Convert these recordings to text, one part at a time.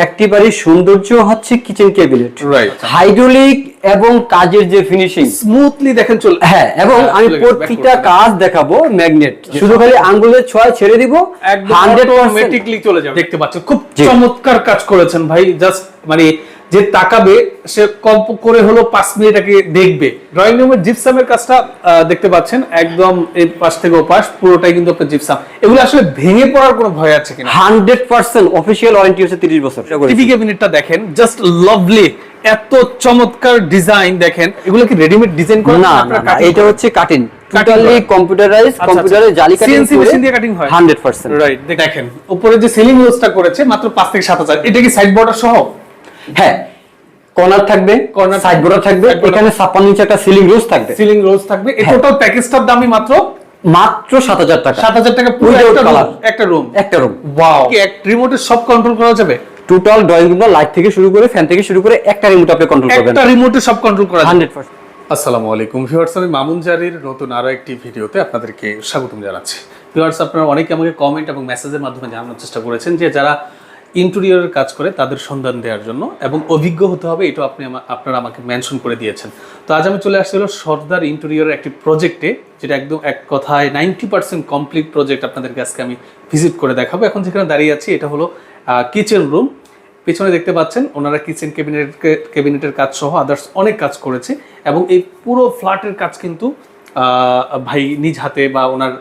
একটি বাড়ির সৌন্দর্য হচ্ছে কিচেন ক্যাবিনেট হাইড্রোলিক এবং কাজের যে ফিনিশিং স্মুথলি দেখেন চল হ্যাঁ এবং হ্যাঁ, আমি প্রতিটা প্রত্যেকটা কাজ দেখাবো ম্যাগনেট শুধু খালি আঙ্গুলের ছোঁয়া ছেড়ে দিব একদম হান্ড্রেড অটোমেটিকলি চলে যাবে। দেখতে পাচ্ছেন খুব চমৎকার কাজ করেছেন ভাই জাস্ট মানে যে তাকাবে সে কম করে হলো পাঁচ মিনিট আগে দেখবে। ড্রয়িং রুমের জিপসামের কাজটা দেখতে পাচ্ছেন একদম এই পাশ থেকে ও পাশ পুরোটাই কিন্তু আপনার জিপসাম এগুলো আসলে ভেঙে পড়ার কোনো ভয় আছে কিনা? হান্ড্রেড পার্সেন্ট অফিসিয়াল ওয়ারেন্টি হচ্ছে তিরিশ বছর টিভি ক্যাবিনেটটা দেখেন জাস্ট লাভলি এত চমৎকার ডিজাইন দেখেন। এগুলো কি রেডিমেড ডিজাইন করা না এটা হচ্ছে কাটিং টোটালি কম্পিউটারাইজ কম্পিউটারে জালি কাটিং সিএনসি মেশিন দিয়ে কাটিং হয়? হান্ড্রেড পার্সেন্ট রাইট দেখেন উপরে যে সিলিং রোজটা করেছে মাত্র পাঁচ থেকে সাত হাজার। এটা কি সাইড বর্ডার সহ? হ্যাঁ কর্নার থাকবে কর্নার সাইড বর্ডার থাকবে এখানে ছাপ্পান্ন ইঞ্চি একটা সিলিং রোজ থাকবে। সিলিং রোজ থাকবে। এই। টোটাল প্যাকেজটার দামই মাত্র? মাত্র সাত হাজার টাকা। সাত হাজার টাকা পুরো একটা রুম একটা রুম একটা রুম ওয়াও কি এক রিমোটে সব কন্ট্রোল করা যাবে? টোটাল ড্রয়িং রুম লাইট থেকে শুরু করে ফ্যান থেকে শুরু করে একটা রিমোট আপনি কন্ট্রোল করবেন। একটা রিমোটে সব কন্ট্রোল করা যাবে। Hundred percent. আসসালামু আলাইকুম। ভিউয়ার্স আমি মামুন জারির নতুন আরও একটি ভিডিওতে আপনাদেরকে স্বাগতম জানাচ্ছি। ভিউয়ার্স আপনারা অনেকে আমাকে কমেন্ট এবং মেসেজের মাধ্যমে জানানোর চেষ্টা করেছেন যে যারা ইন্টেরিয়রের কাজ করে তাদের সন্ধান দেওয়ার জন্য এবং অভিজ্ঞ হতে হবে এটা আপনি আপনারা আমাকে মেনশন করে দিয়েছেন। তো আজ আমি চলে আসছি হলো সর্দার ইন্টেরিয়রের একটি প্রজেক্টে যেটা একদম এক কথায় নাইনটি পার্সেন্ট কমপ্লিট প্রজেক্ট আপনাদের কাছে আমি ভিজিট করে দেখাবো। এখন যেখানে দাঁড়িয়ে আছি, এটা হলো কিচেন রুম পেছনে দেখতে পাচ্ছেন, ওনারা কিচেন ক্যাবিনেট ক্যাবিনেটের কাজ সহ আদার্স অনেক কাজ করেছে এবং এই পুরো ফ্ল্যাটের কাজ কিন্তু ভাই নিজ হাতে বা ওনার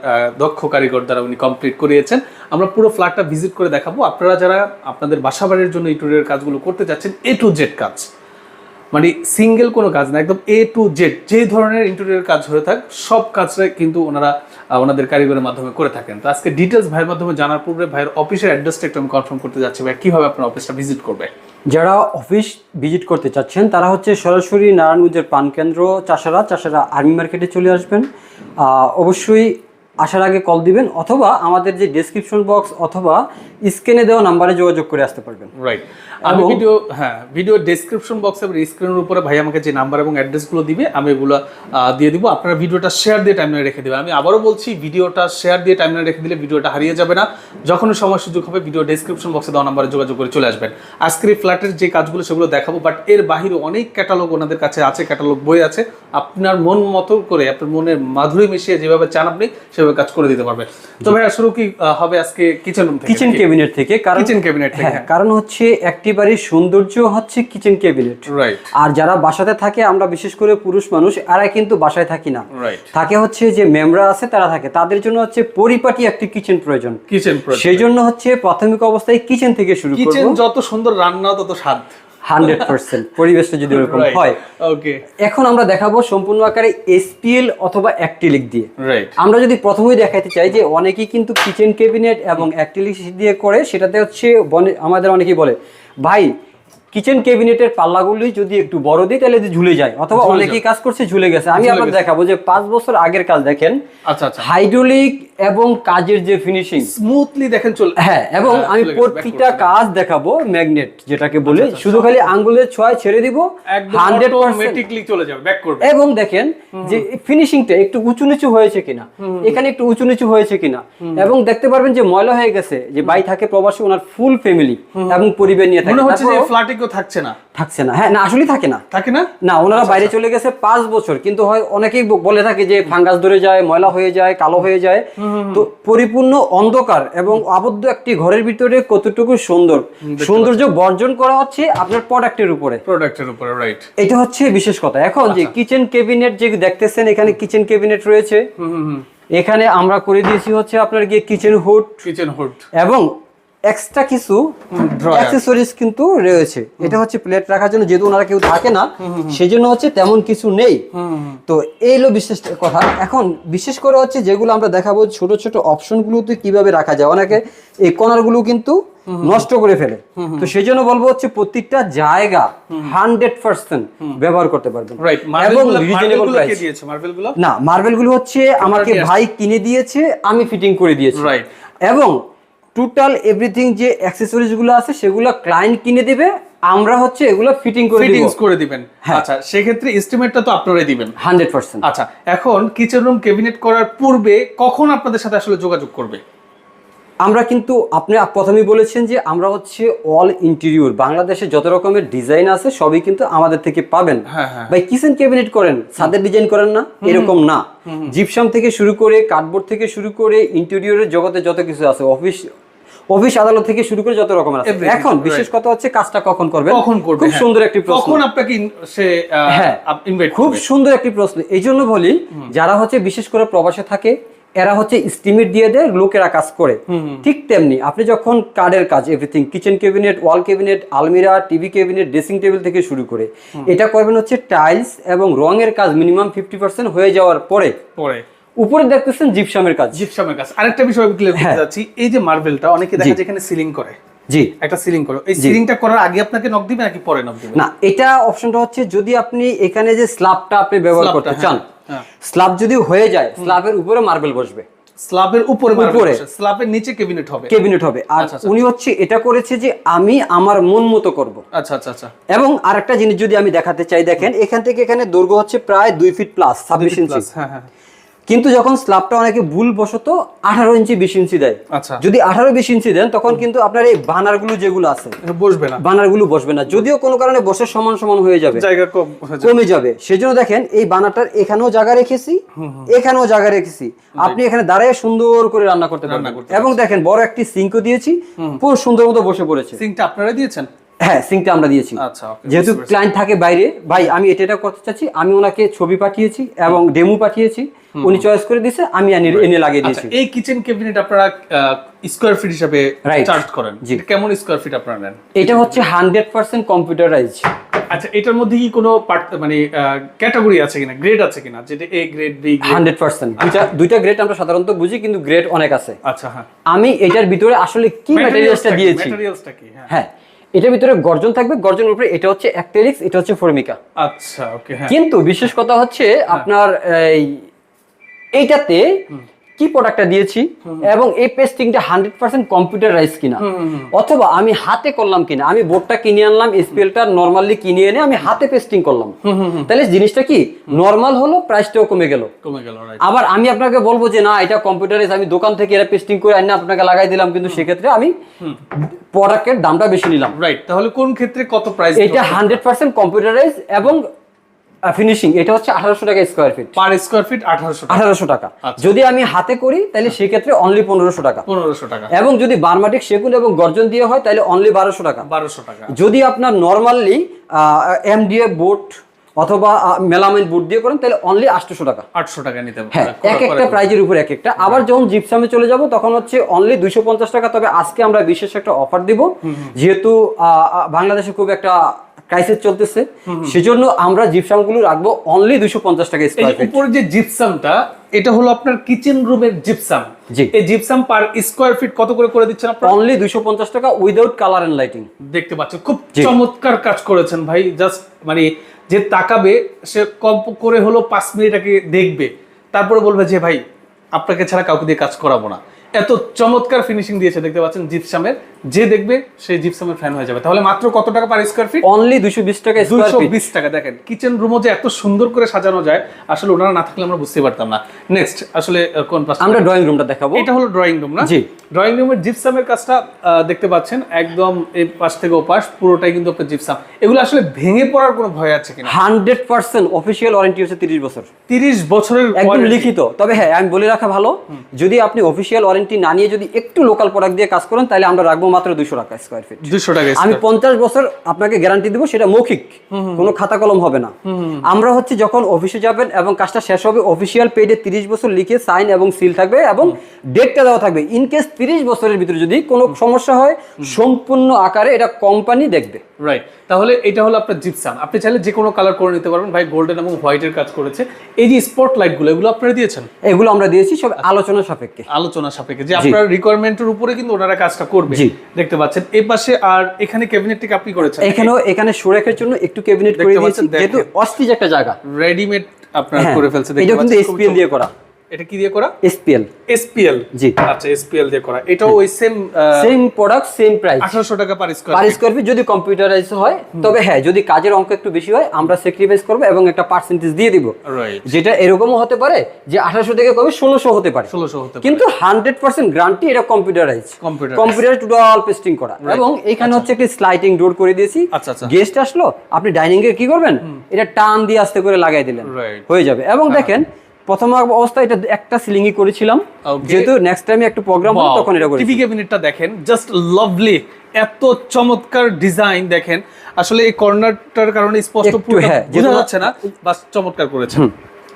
দক্ষ কারিগর দ্বারা উনি কমপ্লিট করিয়েছেন। আমরা পুরো ফ্ল্যাটটা ভিজিট করে দেখাবো। আপনারা যারা আপনাদের বাসাবাড়ির জন্য ইন্টেরিয়র কাজগুলো করতে চাচ্ছেন এ টু জেড কাজ। মানে সিঙ্গেল কোনো কাজ না, একদম এ টু জেড যে ধরনের ইন্টেরিয়র কাজ হয়ে থাক, সব কাজটাই কিন্তু ওনারা ওনাদের কারিগরের মাধ্যমে করে থাকেন। তো আজকে ডিটেলস ভাইয়ের মাধ্যমে জানার পূর্বে ভাইয়ের অফিসের অ্যাড্রেসটা একটু আমি কনফার্ম করতে যাচ্ছি ভাই, কীভাবে আপনার অফিসটা ভিজিট করবে যারা অফিস ভিজিট করতে চাচ্ছেন, তারা হচ্ছে সরাসরি নারায়ণগঞ্জের প্রাণকেন্দ্র চাষারা চাষারা আর্মি মার্কেটে চলে আসবেন। অবশ্যই আসার আগে কল দিবেন অথবা আমাদের যে ডেসক্রিপশন বক্স অথবা স্ক্রিনে দেওয়া নাম্বারে যোগাযোগ করে আসতে পারবেন। রাইট আমি ভিডিও হ্যাঁ ভিডিও ডেসক্রিপশন বক্সে এবং স্ক্রিনের উপরে ভাই আমাকে যে নাম্বার এবং অ্যাড্রেসগুলো দিবে আমি এগুলো দিয়ে দিব। আপনারা ভিডিওটা শেয়ার দিয়ে টাইমলাইনে রেখে দেবেন। আমি আবারও বলছি ভিডিওটা শেয়ার দিয়ে টাইমলাইনে রেখে দিলে ভিডিওটা হারিয়ে যাবে না। যখনই সময় সুযোগ হবে ভিডিও ডেসক্রিপশন বক্সে দেওয়া নাম্বারে যোগাযোগ করে চলে আসবেন। আজকের ফ্ল্যাটের যে কাজগুলো সেগুলো দেখাবো বাট এর বাহিরে অনেক ক্যাটালগ ওনাদের কাছে আছে ক্যাটালগ বই আছে। আপনার মন মতো করে আপনার মনের মাধুরী মিশিয়ে যেভাবে চান আপনি সেভাবে কাজ করে দিতে পারবেন তো ভাই শুরু কি হবে আজকে কিচেন রুম থেকে কিচেন ক্যাবিনেট থেকে কারণ কিচেন ক্যাবিনেট থেকে। হ্যাঁ কারণ হচ্ছে একটি বাড়ির সৌন্দর্য হচ্ছে কিচেন ক্যাবিনেট রাইট আর যারা বাসাতে থাকে আমরা বিশেষ করে পুরুষ মানুষ এরা কিন্তু বাসায় থাকি না। রাইট থাকে হচ্ছে যে মেমরা আছে তারা থাকে। তাদের জন্য হচ্ছে পরিপাটি একটি কিচেন প্রয়োজন। কিচেন সেই জন্য হচ্ছে প্রাথমিক অবস্থায় কিচেন থেকে শুরু কিচেন যত সুন্দর রান্না তত স্বাদ। হান্ড্রেড পার্সেন্ট পরিবেশটা যদি ওরকম হয়। ওকে এখন আমরা দেখাবো সম্পূর্ণ আকারে এসপিএল অথবা অ্যাক্টিলিক দিয়ে। আমরা যদি প্রথমেই দেখাতে চাই যে অনেকেই কিন্তু কিচেন ক্যাবিনেট এবং অ্যাক্টিলিক দিয়ে করে সেটাতে হচ্ছে আমাদের অনেকেই বলে ভাই কিচেন ক্যাবিনেটের পাল্লাগুলি যদি একটু বড় দিই তাহলে ঝুলে যায় অথবা অনেকেই কাজ করছে ঝুলে গেছে। আমি আপনার দেখাবো যে পাঁচ বছর আগের কাজ দেখেন। আচ্ছা আচ্ছা। হাইড্রোলিক এবং কাজের যে ফিনিশিং স্মুথলি দেখেন চল হ্যাঁ এবং হ্যাঁ, আমি করছে। কাজ দেখাবো ম্যাগনেট যেটাকে বলে। শুধু খালি আঙ্গুলের ছোঁয়ায় ছেড়ে দিব হান্ড্রেড অটোমেটিকলি চলে যাবে ব্যাক করবে। এবং দেখেন যে ফিনিশিংটা একটু উঁচু নিচু হয়েছে কিনা। এখানে একটু উঁচু নিচু হয়েছে কিনা। এবং দেখতে পারবেন যে ময়লা হয়ে গেছে যে বাই থাকে প্রবাসী ওনার ফুল ফ্যামিলি এবং পরিবার নিয়ে থাকে। ফ্ল্যাটে কেউ থাকছে না। থাকছে না। হ্যাঁ না আসলেই থাকে না। থাকে না? না ওনারা বাইরে চলে গেছে পাঁচ বছর কিন্তু হয় অনেকেই বলে থাকে যে ফাঙ্গাস ধরে যায় ময়লা হয়ে যায় কালো হয়ে যায়। তো পরিপূর্ণ অন্ধকার এবং আবদ্ধ একটি ঘরের ভিতরে কতটুকু সুন্দর? সৌন্দর্য বর্জন করা হচ্ছে আপনার প্রোডাক্টের উপরে। প্রোডাক্টের উপরে রাইট এটা হচ্ছে বিশেষ কথা। এখন যে আচ্ছা। কিচেন ক্যাবিনেট যে দেখতেছেন এখানে কিচেন ক্যাবিনেট রয়েছে। এখানে আমরা করে দিয়েছি হচ্ছে আপনার গিয়ে কিচেন হুড কিচেন হুড এবং এক্সট্রা কিছু। অ্যাক্সেসরিজ কিন্তু রয়েছে। এটা হচ্ছে প্লেট রাখার জন্য যেহেতু ওনারা কেউ থাকে না সেই জন্য হচ্ছে তেমন কিছু নেই। তো এই হলো বিশেষ কথা। এখন বিশেষ করে হচ্ছে যেগুলো আমরা দেখাবো ছোট ছোট অপশনগুলোতে কীভাবে রাখা যায়। অনেকে এই কর্নারগুলো কিন্তু নষ্ট করে ফেলে। তো সেই জন্য বলব হচ্ছে প্রত্যেকটা জায়গা হান্ড্রেড পার্সেন্ট ব্যবহার করতে পারবেন। এবং রিজনেবল প্রাইস না মার্বেলগুলো হচ্ছে আমাকে ভাই কিনে দিয়েছে আমি ফিটিং করে দিয়েছি. এবং টোটাল এভরিথিং যে অ্যাক্সেসরিজগুলো আছে সেগুলো ক্লায়েন্ট কিনে দিবে আমরা হচ্ছে এগুলো ফিটিং করে দিব। ফিটিংস করে দিবেন। হ্যাঁ। আচ্ছা সেক্ষেত্রে এস্টিমেটটা তো আপনারাই দিবেন। হান্ড্রেড পার্সেন্ট আচ্ছা এখন কিচেন রুম ক্যাবিনেট করার পূর্বে কখন আপনাদের সাথে আসলে যোগাযোগ করবে? আমরা কিন্তু আপনি প্রথমেই বলেছেন যে আমরা হচ্ছে অল ইন্টেরিয়র বাংলাদেশে যত রকমের ডিজাইন আছে সবই কিন্তু আমাদের থেকে পাবেন। হ্যাঁ, হ্যাঁ। ভাই কিচেন ক্যাবিনেট করেন ছাদের ডিজাইন করেন না এরকম না। জিপসাম থেকে শুরু করে কার্ডবোর্ড থেকে শুরু করে ইন্টেরিয়রের জগতে যত কিছু আছে অফিস অফিস আদালত থেকে শুরু করে যত রকমের আছে। এখন বিশেষ কথা হচ্ছে কাজটা কখন করবেন? কখন করবে খুব হ্যাঁ। সুন্দর একটি প্রশ্ন। কখন আপনাকে সে হ্যাঁ। খুব সুন্দর একটি প্রশ্ন। এই জন্য বলি যারা হচ্ছে বিশেষ করে প্রবাসে থাকে এরা হচ্ছে স্টিমেট দিয়ে দেয় লোকেরা কাজ করে। ঠিক তেমনি আপনি যখন কার্ডের কাজ everything kitchen cabinet wall cabinet আলমিরা টিভি ক্যাবিনেট ড্রেসিং টেবিল থেকে শুরু করে এটা করবেন হচ্ছে টাইলস এবং রঙের কাজ মিনিমাম ফিফটি পার্সেন্ট হয়ে যাওয়ার পরে। পরে। উপরে দেখতেছেন জিপসামের কাজ। জিপসামের কাছে আরেকটা বিষয় ক্লিয়ার করতে হ্যাঁ। যাচ্ছি এই যে মার্বেলটা অনেকে দেখা যায় এখানে সিলিং করে। জি। একটা সিলিং করে। এই সিলিংটা করার আগে আপনাকে নক দিবে নাকি পরে নক দিবে? না এটা অপশনটা হচ্ছে যদি আপনি এখানে যে স্ল্যাবটা আপনি ব্যবহার করতে হ্যাঁ, চান হ্যাঁ। স্ল্যাব যদি হয়ে যায় স্ল্যাবের উপরে মার্বেল বসবে। স্ল্যাবের উপরে উপরে। উপরে স্ল্যাবের নিচে ক্যাবিনেট হবে। ক্যাবিনেট হবে। আর আচ্ছা, আচ্ছা। উনি হচ্ছে এটা করেছে যে আমি আমার মন মতো করব। আচ্ছা আচ্ছা আচ্ছা। এবং আরেকটা জিনিস যদি আমি দেখাতে চাই দেখেন এখান থেকে এখানে দৈর্ঘ্য হচ্ছে প্রায় দুই ফিট প্লাস ছাব্বিশ ইঞ্চি হ্যাঁ হ্যাঁ। কিন্তু যখন স্ল্যাবটা অনেকে ভুল বশত আঠারো ইঞ্চি বিশ ইঞ্চি দেয়। আচ্ছা। যদি আঠারো বিশ ইঞ্চি দেন তখন কিন্তু আপনার এই বানারগুলো যেগুলো আছে বসবে না। বানারগুলো বসবে না। যদিও কোনো কারণে বসে সমান সমান হয়ে যাবে জায়গা কম যাবে। সেজন্য দেখেন এই বানাটার এখানেও জায়গা রেখেছি এখানেও জায়গা রেখেছি। আপনি এখানে দাঁড়িয়ে সুন্দর করে রান্না করতে পারবেন। এবং দেখেন বড় একটি সিঙ্কও দিয়েছি পুরো সুন্দর মতো বসে পড়েছে। সিংটা আপনারা দিয়েছেন? হ্যাঁ সিঙ্কটা আমরা দিয়েছি। আচ্ছা যেহেতু ক্লায়েন্ট থাকে বাইরে ভাই আমি এটা এটা করতে চাচ্ছি আমি ওনাকে ছবি পাঠিয়েছি এবং ডেমো পাঠিয়েছি উনি চয়েস করে দিয়েছে আমি এনে লাগিয়ে আচ্ছা দিয়েছি এই কিচেন ক্যাবিনেট আপনারা স্কোয়ার ফিট হিসাবে চার্জ করেন। কেমন স্কোয়ার ফিট আপনারা নেন? এটা হচ্ছে হান্ড্রেড পার্সেন্ট কম্পিউটারাইজ আচ্ছা এটার মধ্যে কি কোনো মানে ক্যাটাগরি আছে কিনা? গ্রেড আছে কিনা? যেটা A grade B hundred percent দুইটা দুইটা গ্রেড আমরা সাধারণত বুঝি কিন্তু গ্রেড অনেক আছে। আচ্ছা হ্যাঁ। আমি এটার ভিতরে আসলে কি ম্যাটেরিয়ালসটা দিয়েছি? ম্যাটেরিয়ালসটা কি? হ্যাঁ। হ্যাঁ এটার ভিতরে গর্জন থাকবে। গর্জনের উপরে এটা হচ্ছে অ্যাক্টেরিক্স এটা হচ্ছে ফর্মিকা আচ্ছা ওকে হ্যাঁ। কিন্তু বিশেষ কথা হচ্ছে আপনার এই এইটাতে কি প্রোডাক্টটা দিয়েছি এবং এই পেস্টিংটা হান্ড্রেড পার্সেন্ট কম্পিউটারাইজ কিনা? অথবা আমি হাতে করলাম কিনা? আমি বোর্ডটা কিনে আনলাম স্পেলটা নর্মালি কিনে এনে আমি হাতে পেস্টিং করলাম। তাহলে জিনিসটা কি? নর্মাল হলো প্রাইসটাও কমে গেল। কমে গেল আবার আমি আপনাকে বলব যে না এটা কম্পিউটারাইজ আমি দোকান থেকে এটা পেস্টিং করে আনি আপনাকে লাগাই দিলাম কিন্তু সেক্ষেত্রে আমি প্রোডাক্টের দামটা বেশি নিলাম। রাইট তাহলে কোন ক্ষেত্রে কত প্রাইস এটা হান্ড্রেড পার্সেন্ট কম্পিউটারাইজ এবং ফিনিশিং এটা হচ্ছে আঠারোশো টাকা square feet per square feet আঠারোশো আঠারোশো টাকা। আচ্ছা। যদি আমি হাতে করি তাহলে সেক্ষেত্রে অনলি পনেরোশো টাকা। পনেরোশো টাকা। এবং যদি বার্মাটিক সেগুন এবং গর্জন দিয়ে হয় তাহলে অনলি বারোশো টাকা। বারোশো টাকা। যদি আপনার নর্মালি এমডিএফ বোর্ড অথবা মেলামাইন বোর্ড দিয়ে করেন তাহলে অনলি আটশোশো টাকা। আটশো টাকা নিতে হ্যাঁ এক একটা প্রাইজের উপর এক একটা। আবার যখন জিপসামে চলে যাব তখন হচ্ছে অনলি দুইশো পঞ্চাশ টাকা। তবে আজকে আমরা বিশেষ একটা অফার দিব। যেহেতু বাংলাদেশে খুব একটা ক্রাইসিস চলতেছে। সেজন্য আমরা জিপসামগুলো রাখব অনলি দুইশো পঞ্চাশ টাকা স্কোয়ার ফিট উপরে যে জিপসামটা এটা হলো আপনার কিচেন রুমের জিপসাম জি। এই জিপসাম পার স্কোয়ার ফিট কত করে করে দিচ্ছেন আপনারা? অনলি দুইশো পঞ্চাশ টাকা উইদাউট কালার এন্ড লাইটিং দেখতে পাচ্ছেন খুব চমৎকার কাজ করেছেন ভাই। জাস্ট মানে যে তাকাবে সে কম করে হলো পাঁচ মিনিট আগে দেখবে। তারপরে বলবে যে ভাই আপনাকে ছাড়া কাউকে দিয়ে কাজ করাবো না। এত চমৎকার ফিনিশিং দিয়েছে দেখতে পাচ্ছেন জিপসামের যে দেখবে সেই জিপসামের ফ্যান হয়ে যাবে। তাহলে মাত্র কত টাকা পার স্কোয়ার ফিট অনলি দুইশো বিশ টাকা দুইশো বিশ টাকা। দেখেন কিচেন রুমও যে এত সুন্দর করে সাজানো যায় আসলে ওনারা না থাকলে আমরা বুঝতে পারতাম না। নেক্সট আসলে কোন পাশে আমরা ড্রয়িং রুমটা দেখাবো। এটা হলো ড্রয়িং রুম না? জি। ড্রয়িং রুমের জিপসামের কাজটা দেখতে পাচ্ছেন একদম এই পাশ থেকে ও পাশ পুরোটাই কিন্তু আপনার জিপসাম এগুলো আসলে ভেঙে পড়ার কোনো ভয় আছে কিনা? হান্ড্রেড পার্সেন্ট অফিসিয়াল ওয়ারেন্টি হচ্ছে তিরিশ বছর। তিরিশ বছরের একদম লিখিত। তবে হ্যাঁ আমি বলে রাখা ভালো যদি আপনি অফিসিয়াল ওয়ারেন্টি না নিয়ে যদি একটু লোকাল প্রোডাক্ট দিয়ে কাজ করেন তাহলে আমরা রাখব মাত্র দুশো টাকা স্কোয়ার ফিট দুশো টাকা আমি পঞ্চাশ বছর আপনাকে গ্যারান্টি দিব সেটা মৌখিক। কোনো খাতা কলম হবে না। আমরা হচ্ছে যখন অফিসে যাবেন এবং কাজটা শেষ হবে অফিসিয়াল পেডে তিরিশ বছর লিখে সাইন এবং সিল থাকবে এবং ডেটটা দেওয়া থাকবে। ইনকেস তিরিশ বছরের ভিতরে যদি কোনো সমস্যা হয় সম্পূর্ণ আকারে এটা কোম্পানি দেখবে। রাইট তাহলে এটা হলো আপনার জিপসাম আপনি চাইলে যে কোনো কালার করে নিতে পারবেন। ভাই গোল্ডেন এবং হোয়াইটের কাজ করেছে। এই যে স্পট লাইটগুলো এগুলো আপনারা দিয়েছেন? এগুলো আমরা দিয়েছি সব আলোচনা সাপেক্ষে। আলোচনা সাপেক্ষে। যে আপনার রিকোয়ারমেন্টের উপরে কিন্তু ওনারা কাজটা করবে। দেখতে পাচ্ছেন। এই পাশে আর এখানে ক্যাবিনেটটিকে আপনি করেছেন। এখানেও এখানে সুরেখের জন্য একটু ক্যাবিনেট করে দিয়েছি। যেহেতু অস্থির একটা জায়গা। রেডিমেড আপনার হ্যাঁ, করে ফেলছে। এটা দেখতে কিন্তু পাচ্ছেন। খুবই এসপিএল দিয়ে করা। এটা কি দিয়ে করা? এসপিএল এসপিএল জি। আচ্ছা এসপিএল দিয়ে করা। এটাও ওই same same product same price আঠারোশো টাকা per square per square feet যদি কম্পিউটারাইজ হয় তবে হ্যাঁ যদি কাজের অঙ্ক একটু বেশি হয় আমরা স্যাক্রিফাইস করব এবং একটা পার্সেন্টেজ দিয়ে দিব। রাইট যেটা এরকমও হতে পারে যে আঠারোশো থেকে কবে ষোলোশো হতে পারে। ষোলোশো হতে পারে। কিন্তু হান্ড্রেড পার্সেন্ট গ্রান্টি এটা computerise computer computer total pasting করা। এবং এখানে হচ্ছে একটি স্লাইডিং ডোর করে দিয়েছি। আচ্ছা, আচ্ছা। গেস্ট আসলো আপনি ডাইনিং এ কি করবেন? এটা টান দিয়ে আস্তে করে লাগাই দিলেন. হয়ে যাবে। এবং দেখেন প্রথম অবস্থা এটা একটা সিলিং ই করেছিলাম। যেহেতু নেক্সট টাইম একটু প্রোগ্রাম হবে তখন এটা করি টিভি ক্যাবিনেটটা দেখেন জাস্ট লাভলি এত চমৎকার ডিজাইন দেখেন। আসলে এই কর্নারটার কারণে স্পষ্ট পুরো হ্যাঁ, বোঝা যাচ্ছে না বাস চমৎকার করেছেন।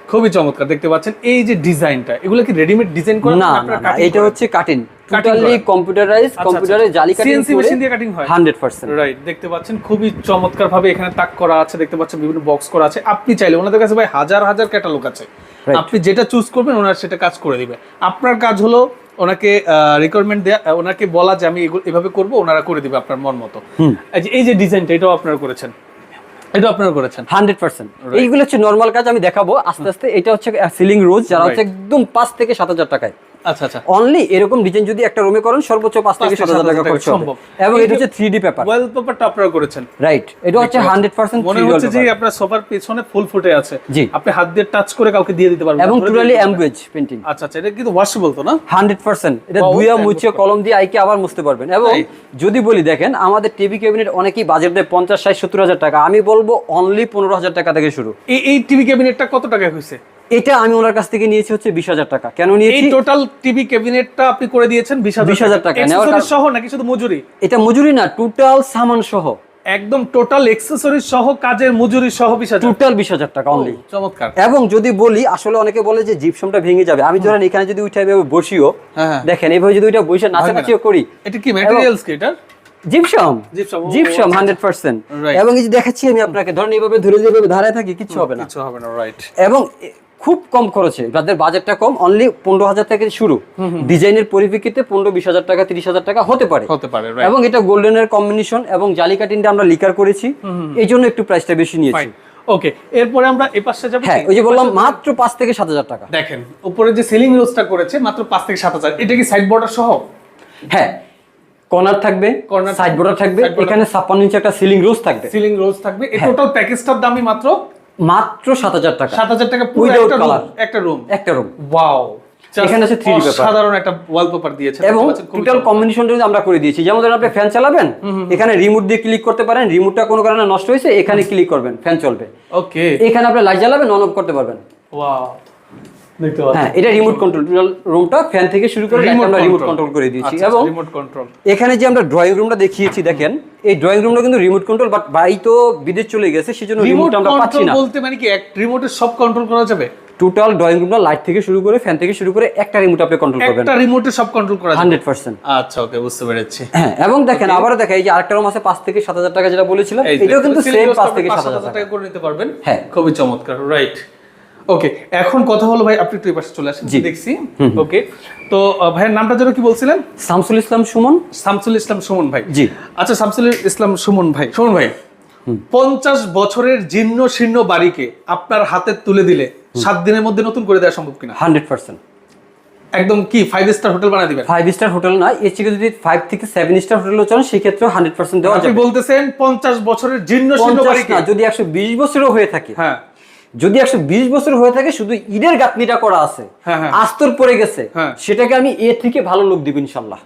খুবই চমৎকার। দেখতে পাচ্ছেন এই যে ডিজাইনটা এগুলো কি রেডিমেড ডিজাইন করা না এটা হচ্ছে কাটিং টোটালি কম্পিউটারাইজ কম্পিউটারে জালি কাটিং সিএনসি মেশিন দিয়ে কাটিং হয়। হান্ড্রেড পার্সেন্ট রাইট দেখতে পাচ্ছেন খুবই চমৎকার ভাবে এখানে তাক করা আছে দেখতে পাচ্ছেন বিভিন্ন বক্স করা আছে। আপনি চাইলে ওনাদের কাছে ভাই হাজার হাজার ক্যাটালগ আছে। আপনি যেটা চুজ করবেন ওনার সেটা কাজ করে দিবে। আপনার কাজ হলো ওনাকে রিকোয়ারমেন্ট দেয়া ওনাকে বলা যে আমি এভাবে করব ওনারা করে দিবে আপনার মন মতো। এই যে- এই যে ডিজাইনটা এটাও আপনারা করেছেন। এটাও আপনারা করেছেন। Hundred percent. এইগুলো হচ্ছে নর্মাল কাজ আমি দেখাবো। আস্তে আস্তে এটা হচ্ছে সিলিং রোজ যারা হচ্ছে একদম পাঁচ থেকে সাত হাজার টাকায়। আচ্ছা আচ্ছা। অনলি এরকম ডিজাইন যদি একটা রুমে করেন সর্বোচ্চ পাঁচ থেকে সাত হাজার টাকা খরচ সম্ভব। এবং এটা হচ্ছে থ্রি ডি পেপার ওয়েল পেপারটা আপনারা করেছেন। রাইট এটা হচ্ছে হান্ড্রেড পার্সেন্ট মনে হচ্ছে যে আপনার সোফার পেছনে ফুল ফুটে আছে। জি। আপনি হাত দিয়ে টাচ করে কাউকে দিয়ে দিতে পারবেন এবং টোটালি দিতে পেন্টিং আচ্ছা আচ্ছা এটা কিন্তু ওয়াশেবল তো না? হান্ড্রেড পার্সেন্ট এটা Wow, মুছে কলম দিয়ে আইকে আবার মুছতে পারবেন। এবং যদি বলি দেখেন আমাদের টিভি ক্যাবিনেট অনেকেই বাজেট দেয় পঞ্চাশ ষাট সত্তর হাজার টাকা। আমি বলব অনলি পনেরো হাজার টাকা থেকে শুরু। এই এই টিভি ক্যাবিনেটটা কত টাকা হয়েছে? এটা আমি ওনার কাছ থেকে নিয়েছি হচ্ছে বিশ হাজার টাকা। কেন এই টোটাল টিভি ক্যাবিনেটটা আপনি করে দিয়েছেন বিশ 20,000 টাকা। নেওয়ার সহ নাকি শুধু মজুরি? এটা মজুরি না টোটাল সামান সহ। একদম টোটাল এক্সেসরি সহ কাজের মজুরি সহ বিশ হাজার। টোটাল বিশ হাজার টাকা অনলি চমৎকার। এবং যদি বলি আসলে অনেকে বলে যে জিপসমটা ভেঙে যাবে। আমি ধরেন এখানে যদি উঠে এভাবে বসিও হ্যাঁ, হ্যাঁ। দেখেন এইভাবে যদি ওইটা বসে নাচানাচিও করি। এটা কি ম্যাটেরিয়ালস কি এটা জিপসম জিপসম হান্ড্রেড পার্সেন্ট এবং এই যে দেখাচ্ছি আমি আপনাকে ধরেন এইভাবে ধরে যেভাবে ধারায় থাকি কিচ্ছু হবে না। কিছু হবে না রাইট এবং খুব কম খরচে যাদের বাজেটটা কম অনলি পনেরো হাজার থেকে শুরু। ডিজাইনের পরিপ্রেক্ষিতে পনেরো বিশ হাজার টাকা তিরিশ হাজার টাকা হতে পারে। হতে পারে এবং এটা গোল্ডেনের কম্বিনেশন এবং জালি কাটিংটা আমরা লিকার করেছি। এই জন্য একটু প্রাইসটা বেশি নিয়েছি। ওকে এরপরে আমরা এই পাশে যাব হ্যাঁ ওই যে বললাম মাত্র পাঁচ থেকে সাত হাজার টাকা। দেখেন উপরে যে সিলিং রোজটা করেছে মাত্র পাঁচ থেকে সাত হাজার। এটা কি সাইড বর্ডার সহ? হ্যাঁ কর্নার থাকবে সাইড বর্ডার থাকবে এখানে ছাপ্পান্ন ইঞ্চি একটা সিলিং রোজ থাকবে। সিলিং রোজ থাকবে। এই। টোটাল প্যাকেজটার দামই মাত্র মাত্র সাত হাজার টাকা। সাত হাজার টাকা উইদাউট কালার একটা রুম একটা রুম ওয়াও এখানে আছে থ্রি পেপার সাধারণ একটা ওয়ালপেপার দিয়েছে এবং টোটাল কম্বিনেশনটা যদি আমরা করে দিয়েছি। যেমন ধরেন আপনি ফ্যান চালাবেন এখানে রিমোট দিয়ে ক্লিক করতে পারেন রিমোটটা কোনো কারণে নষ্ট হয়েছে এখানে ক্লিক করবেন ফ্যান চলবে। ওকে এখানে আপনি লাইট জ্বালাবেন অন অফ করতে পারবেন। ওয়াও হ্যাঁ এটা রিমোট কন্ট্রোল টোটাল রুমটা ফ্যান থেকে শুরু করে আমরা রিমোট কন্ট্রোল করে দিয়েছি এবং রিমোট কন্ট্রোল এখানে যে আমরা ড্রয়িং রুমটা দেখিয়েছি দেখেন এই ড্রয়িং রুমটা কিন্তু রিমোট কন্ট্রোল বাট ভাই তো বিদেশ চলে গেছে সেজন্য রিমোট রিমোট আমরা পাচ্ছি না। বলতে মানে কি এক রিমোটে সব কন্ট্রোল করা যাবে? টোটাল ড্রয়িং রুমটা লাইট থেকে শুরু করে ফ্যান থেকে শুরু করে একটা রিমোট আপনি কন্ট্রোল করবেন। একটা রিমোটে সব কন্ট্রোল করা যাবে? Hundred percent. আচ্ছা ওকে বুঝতে পেরেছি। হ্যাঁ এবং দেখেন আবারও দেখা এই যে আরেকটা রুম আছে পাঁচ থেকে সাত হাজার টাকা যেটা বলেছিলাম এটাও কিন্তু সেম rose থেকে পাঁচ সাত হাজার টাকা টাকা। করে নিতে পারবেন? হ্যাঁ। খুবই চমৎকার রাইট ওকে এখন কথা হলো ভাই আপনি এই পাশে চলে আসেন জি। দেখছি। ওকে তো ভাইয়ের নামটা যেন কি বলছিলেন? শামসুল ইসলাম সুমন। শামসুল ইসলাম সুমন ভাই। জি। আচ্ছা শামসুল ইসলাম সুমন ভাই সুমন ভাই পঞ্চাশ বছরের জীর্ণ শীর্ণ বাড়িকে আপনার হাতে তুলে দিলে সাত দিনের মধ্যে নতুন করে দেওয়া সম্ভব কিনা? Hundred percent. একদম কি ফাইভ স্টার হোটেল বানিয়ে দিবেন? ফাইভ স্টার হোটেল না এর থেকে যদি ফাইভ থেকে সেভেন স্টার হোটেলও চলেন সেক্ষেত্রেও হান্ড্রেড পার্সেন্ট দেওয়া আপনি বলতেছেন পঞ্চাশ বছরের জীর্ণ শীর্ণ বাড়িকে। যদি একশো বিশ বছরও হয়ে থাকে হ্যাঁ। যদি একশো বিশ বছর হয়ে থাকে শুধু ঈদের গাঁথনিটা করা আছে। হ্যাঁ, হ্যাঁ। আস্তর পড়ে গেছে। হ্যাঁ। সেটাকে আমি এ থেকে ভালো লোক দিব ইনশাল্লাহ।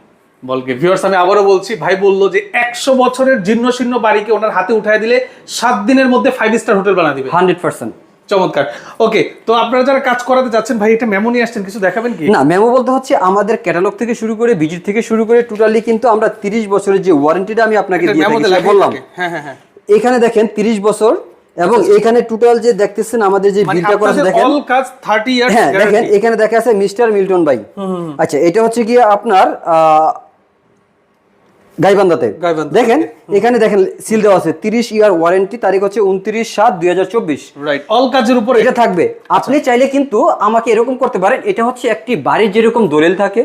বলকে ভিউয়ার্স আমি আবারও বলছি ভাই বলল যে একশো বছরের জীর্ণ শীর্ণ বাড়িকে ওনার হাতে উঠায় দিলে সাত দিনের মধ্যে ফাইভ স্টার হোটেল বানিয়ে দিবে। Hundred percent. চমৎকার। ওকে তো আপনারা যারা কাজ করাতে যাচ্ছেন ভাই এটা মেমো নিয়ে আসছেন কিছু দেখাবেন কি? না মেমো বলতে হচ্ছে আমাদের ক্যাটালগ থেকে শুরু করে বিজিট থেকে শুরু করে টোটালি কিন্তু আমরা তিরিশ বছরের যে ওয়ারেন্টিটা আমি আপনাকে দিয়ে থাকি বললাম। হ্যাঁ হ্যাঁ হ্যাঁ। এখানে দেখেন তিরিশ বছর এবং এখানে টোটাল যে দেখতেছেন আমাদের যে মানে বিলটা করা দেখেন। অল কাজ 30 ইয়ার্স হ্যাঁ দেখেন এখানে দেখা আছে মিস্টার মিল্টন ভাই। আচ্ছা এটা হচ্ছে কি আপনার গাইবান্ধা। দেখেন এখানে দেখেন সিল দেওয়া আছে তিরিশ ইয়ার ওয়ারেন্টি তারিখ হচ্ছে উনত্রিশ সাত দুই হাজার চব্বিশ। রাইট অল কাজের উপরে। এটা থাকবে। আপনি চাইলে কিন্তু আমাকে এরকম করতে পারেন এটা হচ্ছে একটি বাড়ির যেরকম দলিল থাকে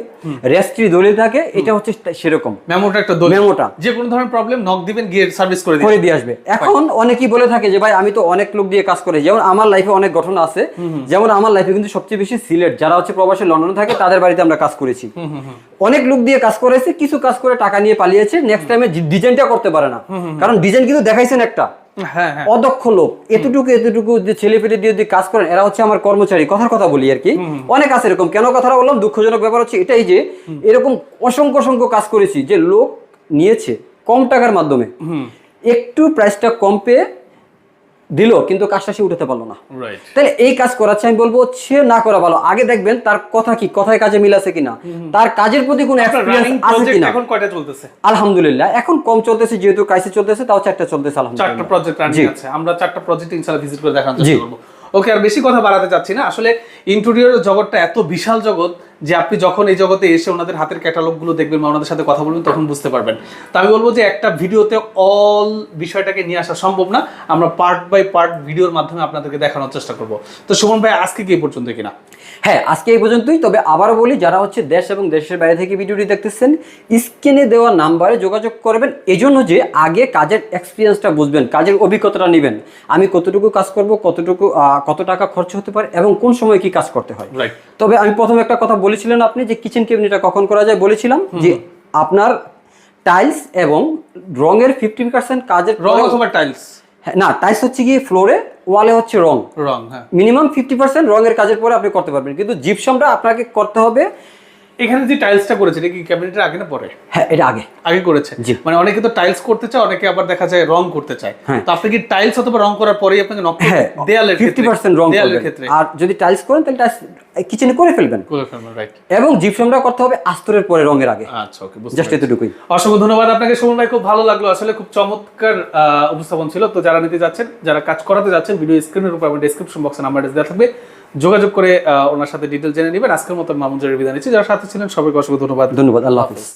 রেস্ট্রি দলিল থাকে এটা হচ্ছে সেরকম। মেমোটা একটা দলিল। মেমোটা যে কোনো ধরনের প্রবলেম নক দিবেন গিয়ে সার্ভিস করে করে দিয়ে আসবে। এখন অনেকেই বলে থাকে যে ভাই আমি তো অনেক লোক দিয়ে কাজ করে। যেমন আমার লাইফে অনেক ঘটনা আছে। যেমন আমার লাইফে কিন্তু সবচেয়ে বেশি সিলেট যারা হচ্ছে প্রবাসী লন্ডনে থাকে তাদের বাড়িতে আমরা কাজ করেছি। অনেক লোক দিয়ে কাজ করেছে কিছু কাজ করে টাকা নিয়ে পালিয়েছে নেক্সট টাইমে ডিজাইনটা করতে পারে না। কারণ ডিজাইন কিন্তু দেখাইছেন একটা। হ্যাঁ হ্যাঁ। অদক্ষ লোক এতটুকু এতটুকু যে ছেলে পেলে দিয়ে যদি কাজ করেন এরা হচ্ছে আমার কর্মচারী কথার কথা বলি আর কি। অনেক আছে এরকম। কেন কথাটা বললাম? দুঃখজনক ব্যাপার হচ্ছে এটাই যে এরকম অসংখ্য অসংখ্য কাজ করেছি যে লোক নিয়েছে কম টাকার মাধ্যমে। একটু প্রাইসটা কম পেয়ে দিল কিন্তু কাজটা সে উঠাতে পারল না। তাহলে এই কাজ করাচ্ছে আমি বলব সে না করা ভালো। আগে দেখবেন তার কথা কি কথায় কাজে মিল আছে কিনা। তার কাজের প্রতি কোনো আপনার আছে কিনা। এখন কয়টা চলতেছে? আলহামদুলিল্লাহ এখন কম চলতেছে যেহেতু ক্রাইসিস চলতেছে তাও চারটা চলতেছে চারটা আলহামদুলিল্লাহ প্রজেক্ট রানিং আছে। আমরা চারটা প্রজেক্ট ইনশাআল্লাহ ভিজিট করে দেখানোর চেষ্টা করব। ওকে আর বেশি কথা বাড়াতে চাচ্ছি না। আসলে ইন্টেরিয়র জগৎটা এত বিশাল জগৎ যে আপনি যখন এই জগতে এসে ওনাদের হাতের ক্যাটালগগুলো দেখবেন বা ওনাদের সাথে কথা বলবেন তখন বুঝতে পারবেন। তো আমি বলব যে একটা ভিডিওতে অল বিষয়টাকে নিয়ে আসা সম্ভব না। আমরা পার্ট বাই পার্ট ভিডিওর মাধ্যমে আপনাদেরকে দেখানোর চেষ্টা করব। তো সুমন ভাই আজকে কি পর্যন্ত কিনা? হ্যাঁ আজকে এই পর্যন্তই। তবে আবারও বলি যারা হচ্ছে দেশ এবং দেশের বাইরে থেকে ভিডিওটি দেখতেছেন স্ক্রিনে দেওয়া নাম্বারে যোগাযোগ করবেন। এজন্য যে আগে কাজের এক্সপিরিয়েন্সটা বুঝবেন কাজের অভিজ্ঞতাটা নেবেন। আমি কতটুকু কাজ করব কতটুকু কত টাকা খরচ হতে পারে এবং কোন সময় কি কাজ করতে হয়। তবে আমি প্রথমে একটা কথা বলেছিলেন আপনি যে কিচেন কেবিনেটটা কখন করা যায় বলেছিলাম যে আপনার টাইলস এবং রঙের ফিফটি পার্সেন্ট কাজের রং অথবা টাইলস হ্যাঁ, না টাইলস হচ্ছে গিয়ে ফ্লোরে ওয়ালে হচ্ছে রং রং হ্যাঁ। মিনিমাম ফিফটি পার্সেন্ট রঙের কাজের পরে আপনি করতে পারবেন। কিন্তু জিপসমটা আপনাকে করতে হবে এখানে যে টাইলসটা করেছে এটা কি ক্যাবিনেটের আগে না পরে? হ্যাঁ এটা আগে। আগে করেছে? মানে অনেকে তো টাইলস করতে চায় অনেকে আবার দেখা যায় রং করতে চায়। হ্যাঁ। তো আপনি কি টাইলস অথবা রং করার পরেই আপনাকে নক হ্যাঁ দেয়ালের ফিফটি ক্ষেত্রে পার্সেন্ট রং দেয়ালের ক্ষেত্রে। আর যদি টাইলস করেন তাহলে টাইলস কিচেনে করে ফেলবেন। করে ফেলবেন রাইট এবং জিপসামটা করতে হবে আস্তরের পরে রঙের আগে। আচ্ছা ওকে বুঝতে জাস্ট এতটুকুই। অসংখ্য ধন্যবাদ আপনাকে সুমন ভাই খুব ভালো লাগল। আসলে খুব চমৎকার উপস্থাপন ছিল। তো যারা নিতে যাচ্ছেন যারা কাজ করাতে যাচ্ছেন ভিডিও স্ক্রিনের উপর এবং ডেসক্রিপশন বক্সে নাম্বার দেওয়া থাকবে। যোগাযোগ করে ওনার সাথে ডিটেল জেনে নেবেন। আজকের মতো মামুন জের বিদায় নিচ্ছি। যারা সাথে ছিলেন সবাইকে অসংখ্য ধন্যবাদ। ধন্যবাদ। আল্লাহ হাফিজ।